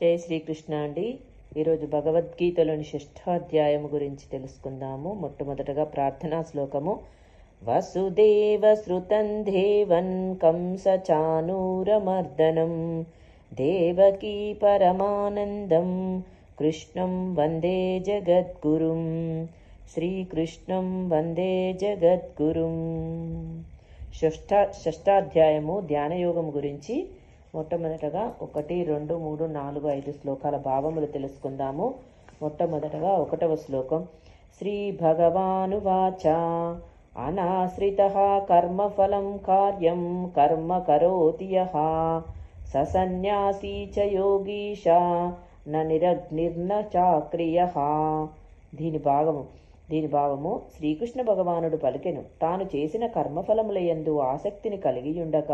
జై శ్రీకృష్ణ అండి. ఈరోజు భగవద్గీతలోని షష్ఠాధ్యాయం గురించి తెలుసుకుందాము. మొట్టమొదటగా ప్రార్థనా శ్లోకము. వసుదేవ శృతం దేవన్ కంస చానూరమర్దనం. దేవకీ పరమానందం. కృష్ణం వందే జగద్గురుం. శ్రీకృష్ణం వందే జగద్గురుం. షష్ఠ షష్టాధ్యాయము ధ్యానయోగం గురించి మొట్టమొదటగా ఒకటి రెండు మూడు నాలుగు ఐదు శ్లోకాల భావములు తెలుసుకుందాము. మొట్టమొదటగా ఒకటవ శ్లోకం. శ్రీ భగవానువాచ అనాశ్రిత కర్మఫలం కార్యం కర్మ కరోతి యః ససన్యాసీ సన్యాసీ చ యోగీశ న నిరగ్నిర్న చాక్రియ దీని భాగము. దీని భావము శ్రీకృష్ణ భగవానుడు పలికెను. తాను చేసిన కర్మఫలములయందు ఆసక్తిని కలిగియుండక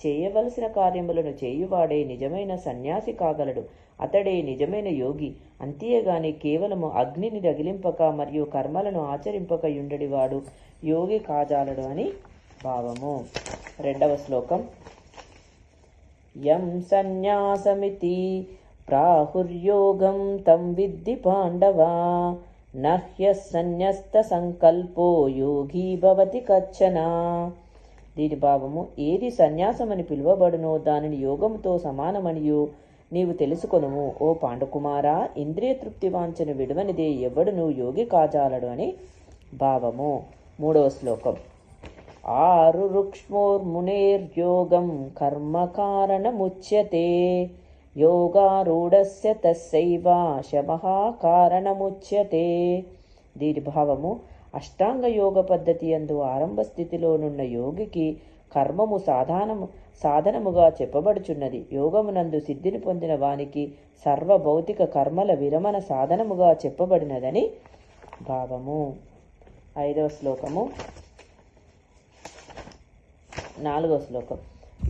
చేయవలసిన కార్యములను చేయువాడే నిజమైన సన్యాసి కాగలడు. అతడే నిజమైన యోగి. అంతేగాని కేవలము అగ్నిని రగిలింపక మరియు కర్మలను ఆచరింపక యుండడివాడు యోగి కాజాలడు అని భావము. రెండవ శ్లోకం. యం సన్యాసమితి ప్రాహుర్యోగం తం విద్ధి పాండవా నహ్యసన్యస్త సంకల్పో యోగీ భవతి కచ్చన. దీని భావము ఏది సన్యాసమని పిలువబడునో దానిని యోగముతో సమానమనియు నీవు తెలుసుకొనుము. ఓ పాండుకుమారా ఇంద్రియ తృప్తి వాంఛను విడవనిదే ఎవడును యోగి కాజాలడు అని భావము. మూడవ శ్లోకం. ఆరు రుక్ష్మోర్మునేర్యోగం కర్మ కారణముచ్యతే. యోగారూఢస్య తస్సైవ శమః కారణముచ్యతే దీని భావము అష్టాంగ యోగ పద్ధతి అందు ఆరంభ స్థితిలోనున్న యోగికి కర్మము సాధానము సాధనముగా చెప్పబడుచున్నది. యోగమునందు సిద్ధిని పొందిన వానికి సర్వ భౌతిక కర్మల విరమణ సాధనముగా చెప్పబడినదని భావము. ఐదవ శ్లోకము. నాలుగవ శ్లోకం.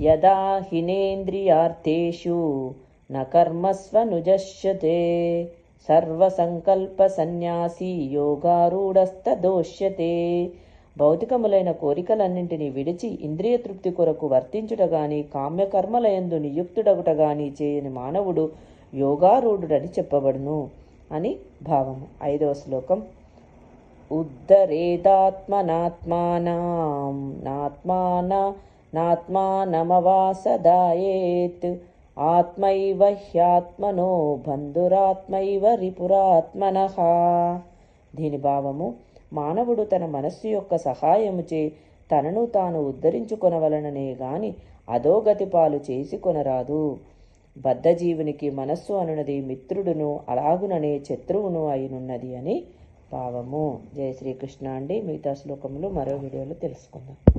యదా హినేంద్రియార్థేషు న కర్మస్వనుజశ్యతే. సర్వసంకల్ప సన్యాసి యోగారూఢస్తదోష్యతే భౌతికములైన కోరికలన్నింటినీ విడిచి ఇంద్రియ తృప్తి కొరకు వర్తించుటగాని కామ్యకర్మలయందు నియుక్తుడగుటగాని చేయని మానవుడు యోగారూఢుడని చెప్పబడును అని భావము. ఐదవ శ్లోకం. ఉద్ధరేదాత్మనాత్మానాం. నాత్మాన నాత్మానమవాసదాయేత్. ఆత్మైవ హ్యాత్మనో బంధురాత్మైవ రిపురాత్మనః. దీని భావము మానవుడు తన మనస్సు యొక్క సహాయముచే తనను తాను ఉద్ధరించుకొనవలననే గాని అధోగతి పాలు చేసి కొనరాదు. బద్ధజీవునికి మనస్సు అనున్నది మిత్రుడును అలాగుననే శత్రువును అయినున్నది అని భావము. జయ శ్రీకృష్ణ అండి. మిగతా శ్లోకములు మరో వీడియోలో తెలుసుకుందాం.